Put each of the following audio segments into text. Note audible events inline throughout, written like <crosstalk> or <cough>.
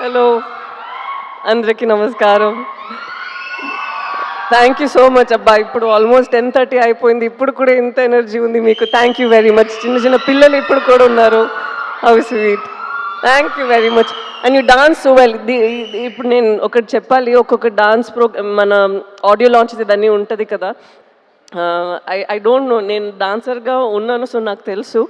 Hello అందరికీ నమస్కారం. Thank you so much అబ్బా. ఇప్పుడు ఆల్మోస్ట్ టెన్ థర్టీ అయిపోయింది. ఇప్పుడు కూడా ఇంత ఎనర్జీ ఉంది మీకు. థ్యాంక్ యూ వెరీ మచ్ చిన్న చిన్న పిల్లలు ఇప్పుడు కూడా ఉన్నారు. How sweet thank you very much and you dance so well ఇప్పుడు నేను ఒకటి చెప్పాలి. ఒక్కొక్క డాన్స్ ప్రోగ్రామ్ మన ఆడియో లాంచ్ ఇదన్నీ ఉంటుంది కదా. ఐ ఐ డోంట్ నో నేను డాన్సర్గా ఉన్నాను సో నాకు తెలుసు.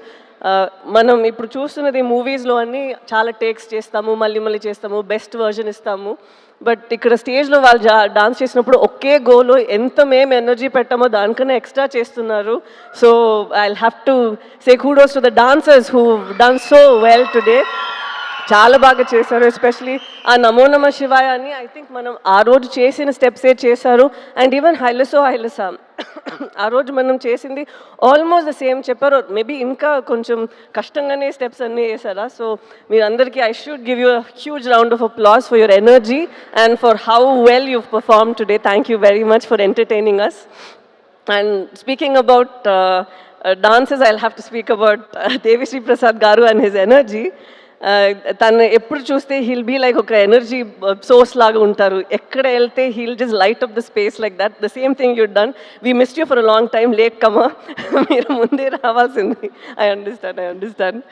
మనం ఇప్పుడు చూస్తున్నది మూవీస్లో అన్నీ చాలా టేక్స్ చేస్తాము మళ్ళీ మళ్ళీ చేస్తాము బెస్ట్ వర్జన్ ఇస్తాము. బట్ ఇక్కడ స్టేజ్లో వాళ్ళు డాన్స్ చేసినప్పుడు ఒకే గోలో ఎంత మేము ఎనర్జీ పెట్టామో దానికన్నా ఎక్స్ట్రా చేస్తున్నారు. So I have to say kudos to the dancers who done so well today చాలా బాగా చేశారు ఎస్పెషలీ ఆ నమో నమ శివాయ అని ఐ థింక్ మనం ఆ రోజు చేసిన స్టెప్సే చేశారు. అండ్ ఈవెన్ హైలసో హైలసా ఆ రోజు మనం చేసింది ఆల్మోస్ట్ ద సేమ్ చెప్పారు. మేబీ ఇంకా కొంచెం కష్టంగానే స్టెప్స్ అన్నీ వేసారా సో మీరందరికీ I should give you huge round of applause for your energy and for how well you perform today thank you very much for entertaining us and speaking about dances I have to speak about speak about గారు and his energy తను ఎప్పుడు చూస్తే he'll be like ఒక energy source లాగా ఉంటారు. ఎక్కడ వెళ్తే he'll just light up the space like that the same thing you done we miss you for a long time latecomer మీరు ముందే రావాల్సింది. I understand I understand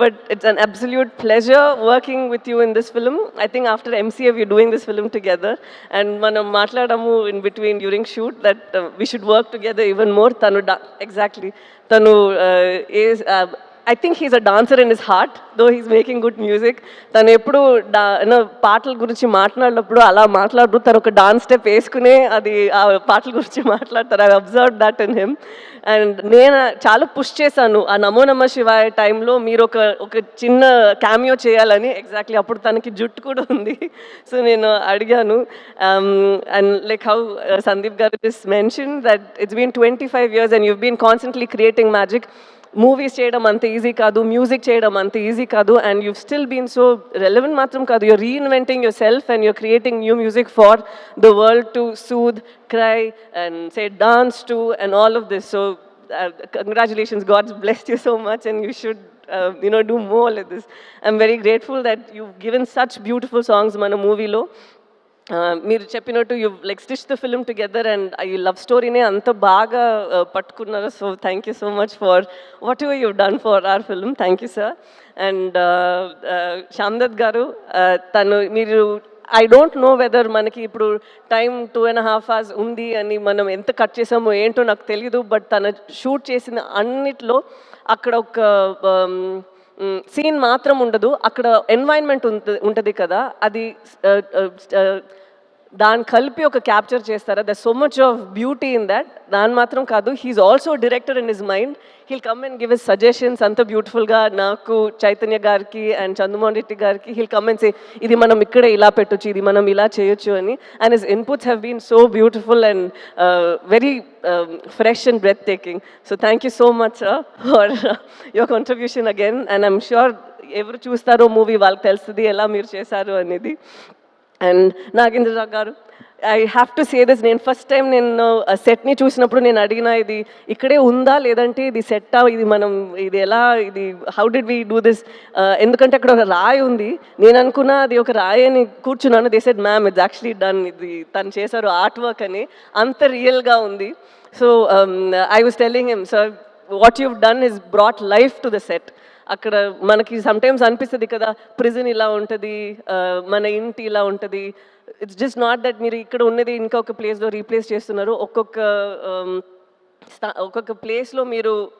but it's an absolute pleasure working with you in this film I think after MCA we doing this film together and మనం మాట్లాడము in between during shoot that we should work together even more తను డా exactly తను ఏ I think he's a dancer in his heart though he's making good music తను ఎప్పుడు డా పాటల గురించి మాట్లాడినప్పుడు అలా మాట్లాడరు తను ఒక డాన్స్ స్టెప్ వేసుకునే అది ఆ పాటల గురించి మాట్లాడతారు. I observe that in him and నేను చాలా పుష్ చేశాను. ఆ నమో నమ శివాయ టైంలో మీరు ఒక ఒక చిన్న క్యామియో చేయాలని ఎగ్జాక్ట్లీ అప్పుడు తనకి జుట్టు కూడా ఉంది. సో నేను అడిగాను. And like how Sandeep garu this mention that it's been twenty five years and you been constantly creating magic movies చేయడం అంత ఈజీ కాదు మ్యూజిక్ చేయడం అంత ఈజీ కాదు and you still been so relevant మాత్రం కాదు you're reinventing yourself and you're creating new music for the world to soothe cry and say dance too and all of this so congratulations god's blessed you so much and you should uh, you know do more like this i'm very grateful that you've given such beautiful songs మన మూవీలో మీరు చెప్పినట్టు you like stitch the film together and I love స్టోరీనే అంత బాగా uh, పట్టుకున్నారు. So thank you so much for whatever you done for our film thank you sir and Shyam Dutt garu uh, తను మీరు I don't know weather మనకి ఇప్పుడు time two and half hours ఉంది అని మనం ఎంత కట్ చేసామో ఏంటో నాకు తెలియదు బట్ తను షూట్ చేసిన అన్నిట్లో అక్కడ ఒక um, సీన్ మాత్రం ఉండదు. అక్కడ ఎన్వైర్న్మెంట్ ఉంటుంది కదా. అది దాన్ని కలిపి ఒక క్యాప్చర్ చేస్తారా? The so much of beauty in that దాని మాత్రం కాదు he's also director in his mind he'll come and give is suggestions అంత బ్యూటిఫుల్గా నాకు చైతన్య గారికి అండ్ చంద్రమోహన్ రెడ్డి గారికి హీల్ కమ్ అండ్ సే ఇది మనం ఇక్కడే ఇలా పెట్టొచ్చు ఇది మనం ఇలా చేయొచ్చు అని. And his inputs have been so beautiful and very fresh and breathtaking so thank you so much for your contribution again and I'm sure ఎవరు చూస్తారో మూవీ వాళ్ళకి తెలుస్తుంది ఎలా మీరు చేశారు అనేది. And Nagendra Rao garu I have to say this నేను first time నేను సెట్ని చూసినప్పుడు నేను అడిగిన ఇది ఇక్కడే ఉందా లేదంటే ఇది సెట్టా ఇది మనం ఇది ఎలా ఇది how did we do this ఎందుకంటే అక్కడ ఒక రాయి ఉంది. నేను అనుకున్న అది ఒక రాయి అని కూర్చున్నాను. They said ma'am it's actually done ఇది తను చేశారు ఆర్ట్ వర్క్ అని. అంత రియల్గా ఉంది. So I was telling him sir what you've done is brought life to the set అక్కడ మనకి సమ్టైమ్స్ అనిపిస్తుంది కదా ప్రిజన్ ఇలా ఉంటుంది మన ఇంటి ఇలా ఉంటుంది. ఇట్స్ జస్ట్ నాట్ దట్ మీరు ఇక్కడ ఉన్నది ఇంకొక ప్లేస్లో రీప్లేస్ చేస్తున్నారు. ఒక్కొక్క um, స్థా- ఒక్కొక్క ప్లేస్లో మీరు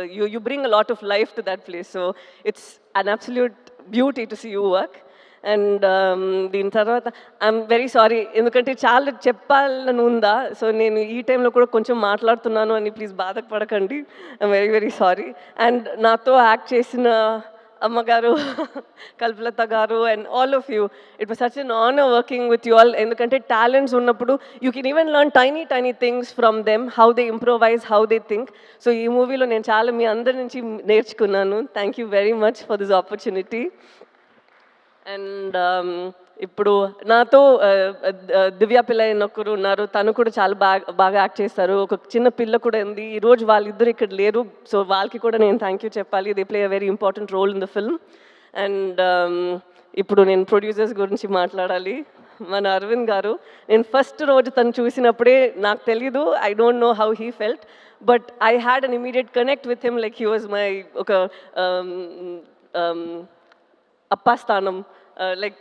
you you bring a lot of life to that place so it's an absolute beauty to see you work and um, దీని తర్వాత ఐఎమ్ వెరీ సారీ ఎందుకంటే చాలా చెప్పాలని ఉందా? సో నేను ఈ టైంలో కూడా కొంచెం మాట్లాడుతున్నాను అని ప్లీజ్ బాధపడకండి. I'm very very sorry and నాతో యాక్ట్ చేసిన అమ్మగారు <laughs> Kalpalatha garu and all of you it was such an honour working with you all ఎందుకంటే టాలెంట్స్ ఉన్నప్పుడు you can even learn tiny tiny things from them how they improvise how they think so ఈ మూవీలో నేను చాలా మీ అందరి నుంచి నేర్చుకున్నాను. Thank you very much for this opportunity and ఇప్పుడు నాతో దివ్య పిల్ల అయిన ఒకరు ఉన్నారు. తను కూడా చాలా బాగా బాగా యాక్ట్ చేస్తారు. ఒక చిన్న పిల్ల కూడా ఉంది. ఈరోజు వాళ్ళిద్దరు ఇక్కడ లేరు. సో వాళ్ళకి కూడా నేను థ్యాంక్ యూ చెప్పాలి. They play a very important role in the film and ఇప్పుడు నేను ప్రొడ్యూసర్స్ గురించి మాట్లాడాలి. మన అరవింద్ గారు నేను ఫస్ట్ రోజు తను చూసినప్పుడే నాకు తెలీదు. I don't know how he felt but I had an immediate connect with him like he was my ఒక అప్పా స్థానం. లైక్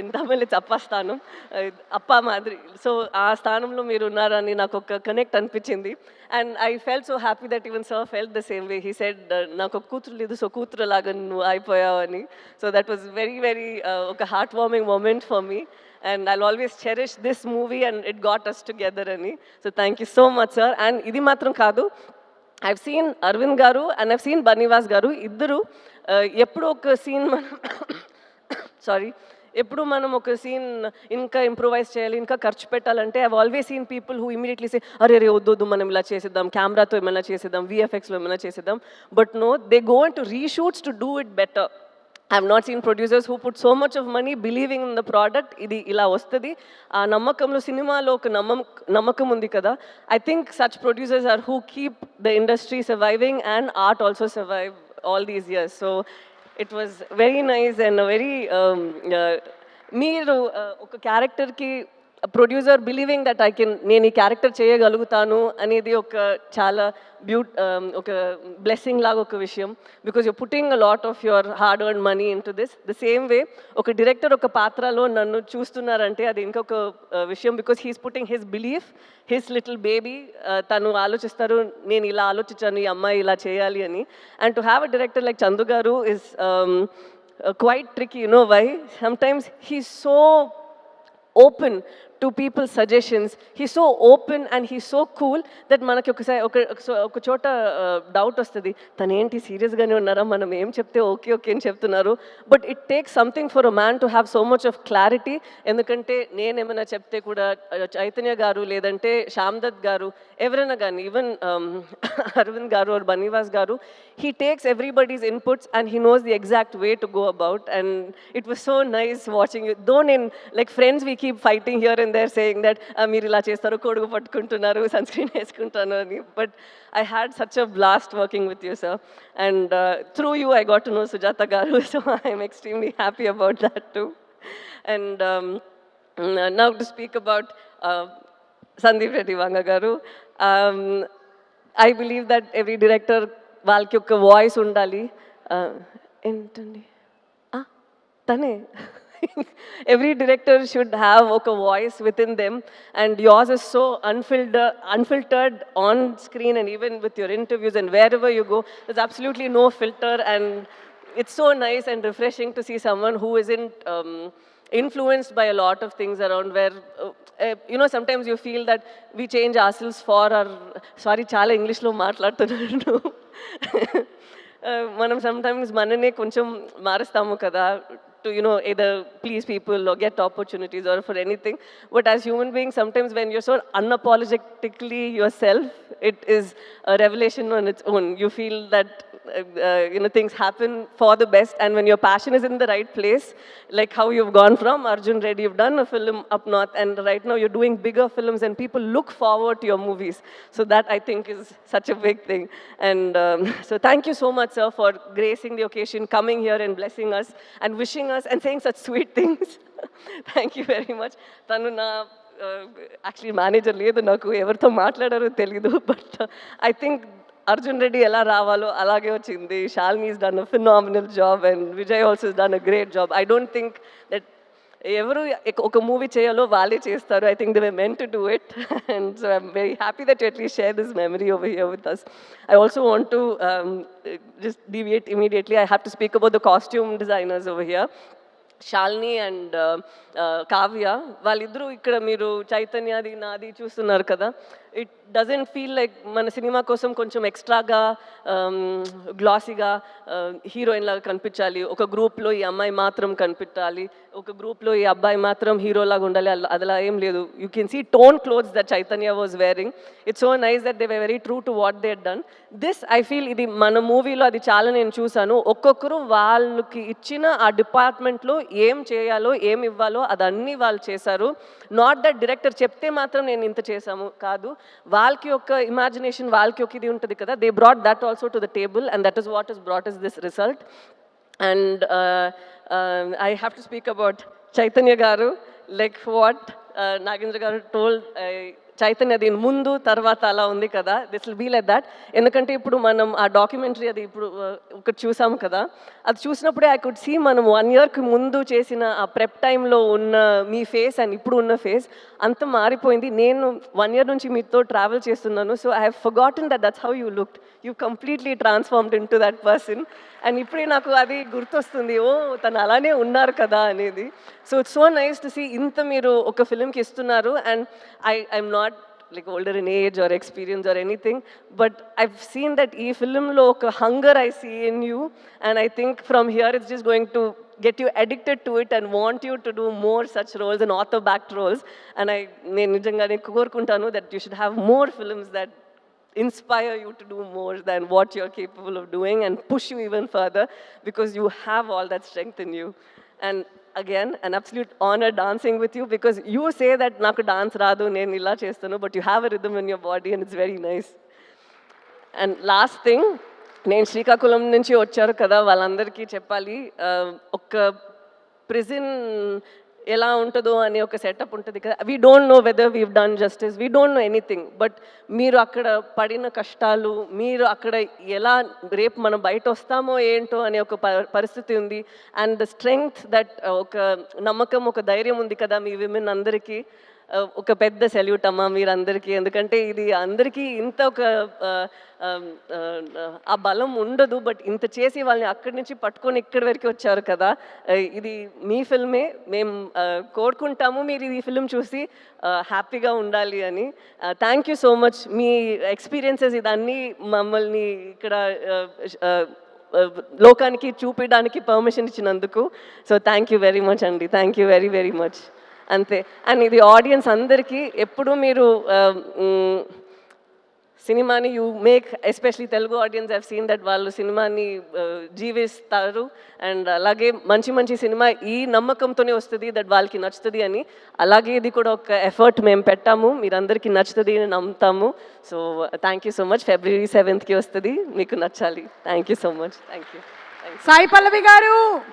ఇన్ తమిళ్ ఇట్స్ స్థానం? Uh, అప్ప మాదిరి. సో ఆ స్థానంలో మీరు ఉన్నారని నాకు ఒక కనెక్ట్ అనిపించింది. And I felt so happy that even sir felt the same way he said నాకు ఒక కూతురు లేదు సో కూతురు లాగా నువ్వు అయిపోయావని so that was very very ఒక heartwarming moment for me and I always cherish this movie and it got us together అని. So thank you so much sir and ఇది మాత్రం కాదు ఐవ్ సీన్ అరవింద్ గారు అండ్ ఐవ్ సీన్ బన్నీవాస్ గారు ఇద్దరు uh, ఎప్పుడో ఎప్పుడు ఒక సీన్ మనం సారీ ఎప్పుడు మనం ఒక సీన్ ఇంకా ఇంప్రూవైజ్ చేయాలి ఇంకా ఖర్చు పెట్టాలంటే I always seen people who immediately say అరే రే వద్దు వద్దు మనం ఇలా చేసేద్దాం కెమెరాతో ఏమైనా చేసేద్దాం విఎఫ్ఎక్స్లో ఏమైనా చేసేద్దాం. But no they go to reshoots to do it better I'm not seen producers who put so much of money believing in the product ఇది ఇలా వస్తుంది. ఆ నమ్మకంలో సినిమాలో ఒక నమ్మకం నమ్మకం ఉంది కదా. I think such producers are who keep the industry surviving and art also survive all these years so it was very nice and very uh, మీరు uh, ఒక క్యారెక్టర్కి producer believing that I can నేను ఈ character చేయగలుగుతాను అనేది ఒక చాలా బ్యూట్ um, ఒక బ్లెస్సింగ్ లాగా ఒక విషయం. Because you putting a lot of your hard earn money into this the same way ఒక డైరెక్టర్ ఒక పాత్రలో నన్ను చూస్తున్నారంటే అది ఇంకొక uh, విషయం. Because he's putting his belief his little baby తను ఆలోచిస్తారు నేను ఇలా ఆలోచించాను ఈ అమ్మాయి ఇలా చేయాలి అని. And to have a director like Chandu garu is quite trick you know why sometimes he so open to people suggestions he so open and he so cool that మనకి ఒకసారి ఒక ఒక- చోట డౌట్ వస్తుంది. తను ఏంటి సీరియస్గానే ఉన్నారా? మనం ఏం చెప్తే ఓకే ఓకే అని చెప్తున్నారు. But it takes something for a man to have so much of clarity ఎందుకంటే నేనేమైనా చెప్తే కూడా చైతన్య గారు లేదంటే శ్యామ్దత్ గారు ఎవరైనా కానీ even um, <laughs> Arvind garu or Bunny Vas garu he takes everybody's inputs and he knows the exact way to go about and it was so nice watching though నేను like friends we keep fighting here and there saying that మీరు ఇలా చేస్తారు కొడుకు పట్టుకుంటున్నారు sun screen వేసుకుంటాను అని. But I had such a blast working with you sir and through you I got to know Sujatha garu so I'm extremely happy about that to and now to speak about Sandeep Reddy Vanga garu I believe that every director వాళ్ళకి ఒక voice ఉండాలి. ఏంటండి? తనే. <laughs> <laughs> Every director should have ఒక voice with in them and yours is so unfiltered unfiltered on screen and even with your interviews and wherever you go there's absolutely no filter and it's so nice and refreshing to see someone who isn't um, influenced by a lot of things around where uh, uh, you know sometimes you feel that we change ourselves for our sorry చాలా ఇంగ్లీష్లో మాట్లాడుతున్నాను Uh, మనం sometimes మననే కొంచెం మారుస్తాము కదా to, you know, either please people or get opportunities or for anything. But as human beings, sometimes when you're so unapologetically yourself, it is a revelation on its own. You feel that uh, you know things happen for the best and when your passion is in the right place like how you've gone from arjun reddy you've done a film up north and right now you're doing bigger films and people look forward to your movies so that i think is such a big thing and um, <laughs> so thank you so much sir for gracing the occasion coming here and blessing us and wishing us and saying such sweet <laughs> things thank you very much తను నా actually manager లేదు నాకు ఎవరితో మాట్లాడారో తెలీదు <laughs> but I think Arjun Reddy ఎలా రావాలో అలాగే వచ్చింది. Shalini is done a phenomenal job and Vijay also done a great job I don't think that ఎవరు ఒక మూవీ చేయాలో వాళ్ళే చేస్తారు. I think they were meant to do it and so I'm very happy that at least share this memory over here with us I also want to just deviate immediately I have to speak about the costume designers over here Shalini and Kavya వాళ్ళిద్దరూ ఇక్కడ మీరు చైతన్యది నాది చూస్తున్నారు కదా. It doesn't feel like మన cinema కోసం కొంచెం ఎక్స్ట్రాగా గ్లాసీగా హీరోయిన్ లాగా కనిపించాలి. ఒక గ్రూప్లో ఈ అమ్మాయి మాత్రం కనిపించాలి. ఒక గ్రూప్లో ఈ అబ్బాయి మాత్రం హీరోలాగా ఉండాలి. అలా ఏం లేదు. You can see tone clothes that Chaitanya was wearing it's so nice that they way very true to what they done this I feel ఇది మన మూవీలో అది చాలా నేను చూశాను. ఒక్కొక్కరు వాళ్ళకి ఇచ్చిన ఆ డిపార్ట్మెంట్లో ఏం చేయాలో ఏం ఇవ్వాలో అదన్నీ వాళ్ళు చేశారు. నాట్ దట్ డైరెక్టర్ చెప్తే మాత్రం నేను ఇంత చేశాము కాదు. వాళ్ళకి ఒక ఇమాజినేషన్ వాళ్ళకి ఒక ఇది ఉంటుంది కదా. They brought that also to the table and that is what is brought is this result and I have to speak about Chaitanya garu like what Nagendra గారు టోల్డ్ చైతన్య దీని ముందు తర్వాత అలా ఉంది కదా. This will be like that ఎందుకంటే ఇప్పుడు మనం ఆ డాక్యుమెంటరీ అది ఇప్పుడు ఒకటి చూసాము కదా. అది చూసినప్పుడే ఐ కుడ్ సీ మనం వన్ ఇయర్కి ముందు చేసిన ఆ ప్రెప్ టైంలో ఉన్న మీ ఫేస్ అండ్ ఇప్పుడు ఉన్న ఫేస్ అంత మారిపోయింది. నేను వన్ ఇయర్ నుంచి మీతో ట్రావెల్ చేస్తున్నాను. So I have forgotten that that's how you look you completely transformed in to that person and ఇప్పుడే నాకు అది గుర్తొస్తుంది. ఓ తను అలానే ఉన్నారు కదా అనేది. So it's so nice to see ఇంత మీరు ఒక ఫిలింకి ఇస్తున్నారు. And I I'm not like older in age or experience or anything. But I've seen that e film look hunger I see in you, and I think from here it's just going to get you addicted to it and want you to do more such roles and author backed roles. And I kuntanu that you should have more films that inspire you to do more than what you're capable of doing and push you even further because you have all that strength in you. And again an absolute honour dancing with you because you say that నాకు dance రాదు నేను ఇలా చేస్తాను but you have a rhythm in your body and it's very nice and last thing నేను శ్రీకాకుళం నుంచి వచ్చారు కదా వాళ్ళందరికీ చెప్పాలి ఒక్క ప్రిజిన్ ఎలా ఉంటుందో అనే ఒక సెటప్ ఉంటుంది కదా. We don't know whether we done justice we don't know anything but మీరు అక్కడ పడిన కష్టాలు మీరు అక్కడ ఎలా రేపు మనం బయట వస్తామో ఏంటో అనే ఒక ప- పరిస్థితి ఉంది. అండ్ ద స్ట్రెంగ్త్ దట్ ఒక నమ్మకం ఒక ధైర్యం ఉంది కదా మీ విమెన్ అందరికీ. ఒక పెద్ద సెల్యూట్ అమ్మ మీరందరికీ. ఎందుకంటే ఇది అందరికీ ఇంత ఒక ఆ, బలం ఉండదు బట్ ఇంత చేసి వాళ్ళని అక్కడి నుంచి పట్టుకొని ఇక్కడి వరకు వచ్చారు కదా. ఇది మీ ఫిల్మే. మేము కోరుకుంటాము మీరు ఈ ఫిల్మ్ చూసి హ్యాపీగా ఉండాలి అని. థ్యాంక్ యూ సో మచ్ మీ ఎక్స్పీరియన్సెస్ ఇదన్నీ మమ్మల్ని ఇక్కడ లోకానికి చూపించడానికి పర్మిషన్ ఇచ్చినందుకు. So thank you very much అండి. Thank you very very much అంతే. అండ్ ఇది ఆడియన్స్ అందరికీ ఎప్పుడు మీరు సినిమాని you make especially Telugu audience have seen that వాళ్ళు సినిమాని జీవిస్తారు. అండ్ అలాగే మంచి మంచి సినిమా ఈ నమ్మకంతోనే వస్తుంది దట్ వాళ్ళకి నచ్చుతుంది అని. అలాగే ఇది కూడా ఒక ఎఫర్ట్ మేము పెట్టాము. మీరందరికీ నచ్చుతుంది అని నమ్ముతాము. So thank you so much ఫిబ్రవరి సెవెంత్కి వస్తుంది. మీకు నచ్చాలి. Thank you so much thank you Sai Pallavi garu!